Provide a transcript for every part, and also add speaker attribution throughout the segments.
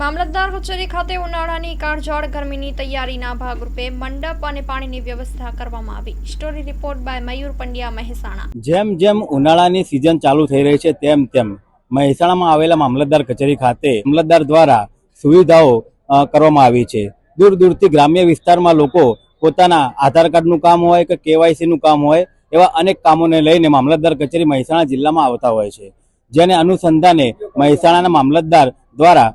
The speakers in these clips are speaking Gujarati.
Speaker 1: મામલતદાર કચેરી ખાતે ઉનાળાની કાળઝાળ ગરમીની તૈયારીના ભાગરૂપે મંડપ અને પાણીની વ્યવસ્થા કરવામાં આવી. Story report by Mayur Pandya Mahesana.
Speaker 2: જેમ જેમ ઉનાળાની સિઝન ચાલુ થઈ રહી છે, તેમ તેમ મહેસાણામાં આવેલા મામલતદાર કચેરી ખાતે મામલતદાર દ્વારા સુવિધાઓ કરવામાં આવી છે. દૂર દૂરથી ગ્રામ્ય વિસ્તારમાં લોકો પોતાના આધાર કાર્ડનું કામ હોય કે કેવાયસી નું કામ હોય, એવા અનેક કામોને લઈને મામલતદાર કચેરી મહેસાણા જિલ્લામાં આવતા હોય છે. જેને અનુસંધાને મહેસાણાના મામલતદાર દ્વારા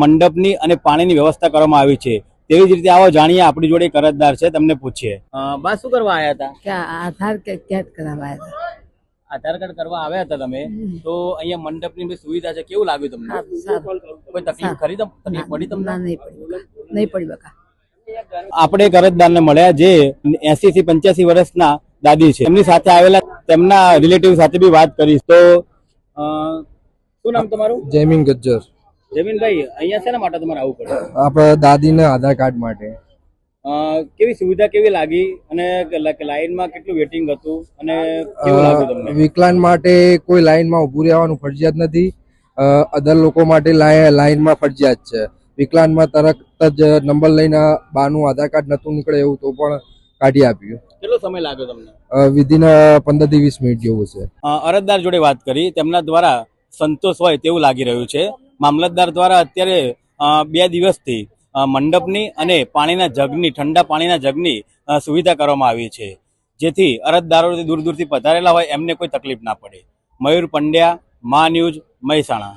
Speaker 2: મંડપની અને પાણીની વ્યવસ્થા કરવામાં આવી છે. તેવી જ રીતે આવો જાણીએ આપણી જોડે કરજદાર છે તમને પૂછીએ. બસ શું કરવા આવ્યા હતા?
Speaker 3: આધાર કાર્ડ કરાવવા આવ્યા
Speaker 2: આધાર કાર્ડ કરવા આવ્યા હતા તમે? તો અહીંયા મંડપની બી સુવિધા છે કેવું લાગ્યું તમને? કોઈ તકલીફ ખરી તકલીફ પડી તમને?
Speaker 3: નહીં પડી બકા.
Speaker 2: આપણે કરજદારને મળ્યા જે એસી થી પંચ્યાસી વર્ષના દાદી છે. એમની સાથે આવેલા તેમના રિલેટિવ સાથે બી વાત કરી. તો શું નામ તમારું?
Speaker 4: જયમીન ગજ્જર.
Speaker 2: જમીનભાઈ અહીંયા શેના માટે તમારે આવવું પડે?
Speaker 4: આપણા દાદીના આધાર કાર્ડ માટે.
Speaker 2: અ, કેવી સુવિધા કેવી લાગી અને લાઈનમાં કેટલું વેટિંગ હતું અને કેવું લાગ્યું તમને?
Speaker 4: વિકલાંગ માટે કોઈ લાઈનમાં ઊભું રહેવાનું ફરજિયાત નથી. અધર લોકો માટે લાઈ- લાઈનમાં ફરજિયાત છે. વિકલાંગમાં તરત જ નંબર લઈને બાનું આધાર કાર્ડ નતું નીકળે એવું તો પણ કાઢી આપ્યું.
Speaker 2: કેટલો સમય લાગ્યો તમને?
Speaker 4: વિધિન પંદરથી વીસ મિનિટ જેવું છે.
Speaker 2: અરજદાર જોડે વાત કરી. તેમના દ્વારા સંતોષ હોય તેવું લાગી રહ્યું છે. મામલતદાર દ્વારા અત્યારે બે દિવસથી મંડપની અને પાણીના જગની, ઠંડા પાણીના જગની સુવિધા કરવામાં આવી છે. જેથી અરજદારો દૂર દૂરથી પધારેલા હોય એમને કોઈ તકલીફ ના પડે. મયુર પંડ્યા, મા ન્યૂઝ, મહેસાણા.